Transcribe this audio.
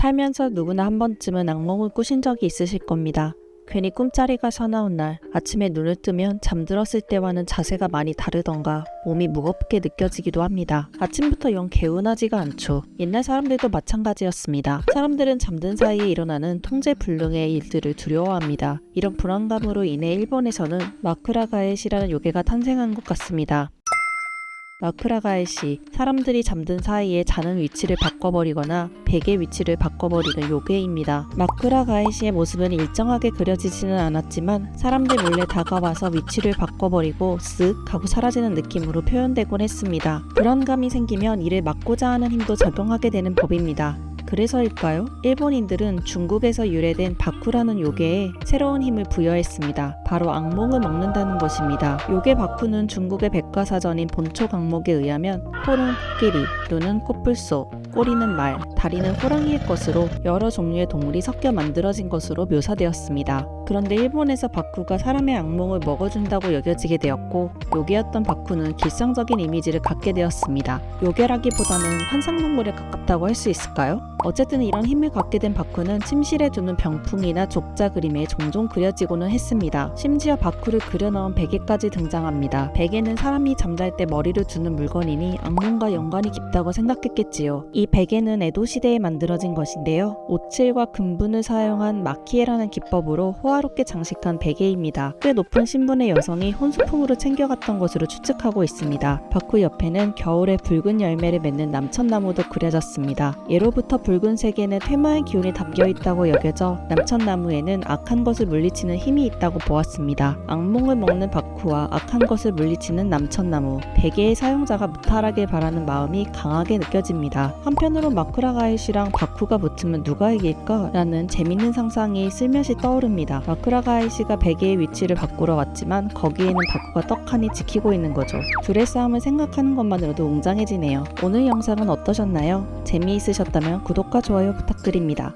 살면서 누구나 한 번쯤은 악몽을 꾸신 적이 있으실 겁니다. 괜히 꿈자리가 사나운 날, 아침에 눈을 뜨면 잠들었을 때와는 자세가 많이 다르던가 몸이 무겁게 느껴지기도 합니다. 아침부터 영 개운하지가 않죠. 옛날 사람들도 마찬가지였습니다. 사람들은 잠든 사이에 일어나는 통제불능의 일들을 두려워합니다. 이런 불안감으로 인해 일본에서는 마크라가엣이라는 요괴가 탄생한 것 같습니다. 마크라가엣이 사람들이 잠든 사이에 자는 위치를 바꿔버리거나 베개 위치를 바꿔버리는 요괴입니다. 마크라가엣의 모습은 일정하게 그려지지는 않았지만 사람들 몰래 다가와서 위치를 바꿔버리고 쓱 하고 사라지는 느낌으로 표현되곤 했습니다. 불안감이 생기면 이를 막고자 하는 힘도 적용하게 되는 법입니다. 그래서일까요? 일본인들은 중국에서 유래된 바쿠라는 요괴에 새로운 힘을 부여했습니다. 바로 악몽을 먹는다는 것입니다. 요괴 바쿠는 중국의 백과사전인 본초 강목에 의하면 코는 코끼리, 눈은 코뿔소, 꼬리는 말, 다리는 호랑이의 것으로 여러 종류의 동물이 섞여 만들어진 것으로 묘사되었습니다. 그런데 일본에서 바쿠가 사람의 악몽을 먹어준다고 여겨지게 되었고 요괴였던 바쿠는 길상적인 이미지를 갖게 되었습니다. 요괴라기보다는 환상동물에 가깝다고 할 수 있을까요? 어쨌든 이런 힘을 갖게 된 바쿠는 침실에 두는 병풍이나 족자 그림에 종종 그려지고는 했습니다. 심지어 바쿠를 그려넣은 베개까지 등장합니다. 베개는 사람이 잠잘 때 머리를 두는 물건이니 악몽과 연관이 깊다고 생각했겠지요. 이 베개는 에도 시대에 만들어진 것인데요. 오칠과 금분을 사용한 마키에라는 기법으로 호화 롭게 장식한 베개입니다. 꽤 높은 신분의 여성이 혼수품으로 챙겨갔던 것으로 추측하고 있습니다. 바쿠 옆에는 겨울에 붉은 열매를 맺는 남천나무도 그려졌습니다. 예로부터 붉은 색에는 퇴마의 기운이 담겨 있다고 여겨져 남천나무에는 악한 것을 물리치는 힘이 있다고 보았습니다. 악몽을 먹는 바쿠와 악한 것을 물리치는 남천나무, 베개의 사용자가 무탈하길 바라는 마음이 강하게 느껴집니다. 한편으로 마크라가이시랑 바쿠가 붙으면 누가 이길까? 라는 재밌는 상상이 슬며시 떠오릅니다. 마크라가이시가 베개의 위치를 바꾸러 왔지만 거기에는 바쿠가 떡하니 지키고 있는 거죠. 둘의 싸움을 생각하는 것만으로도 웅장해지네요. 오늘 영상은 어떠셨나요? 재미있으셨다면 구독과 좋아요 부탁드립니다.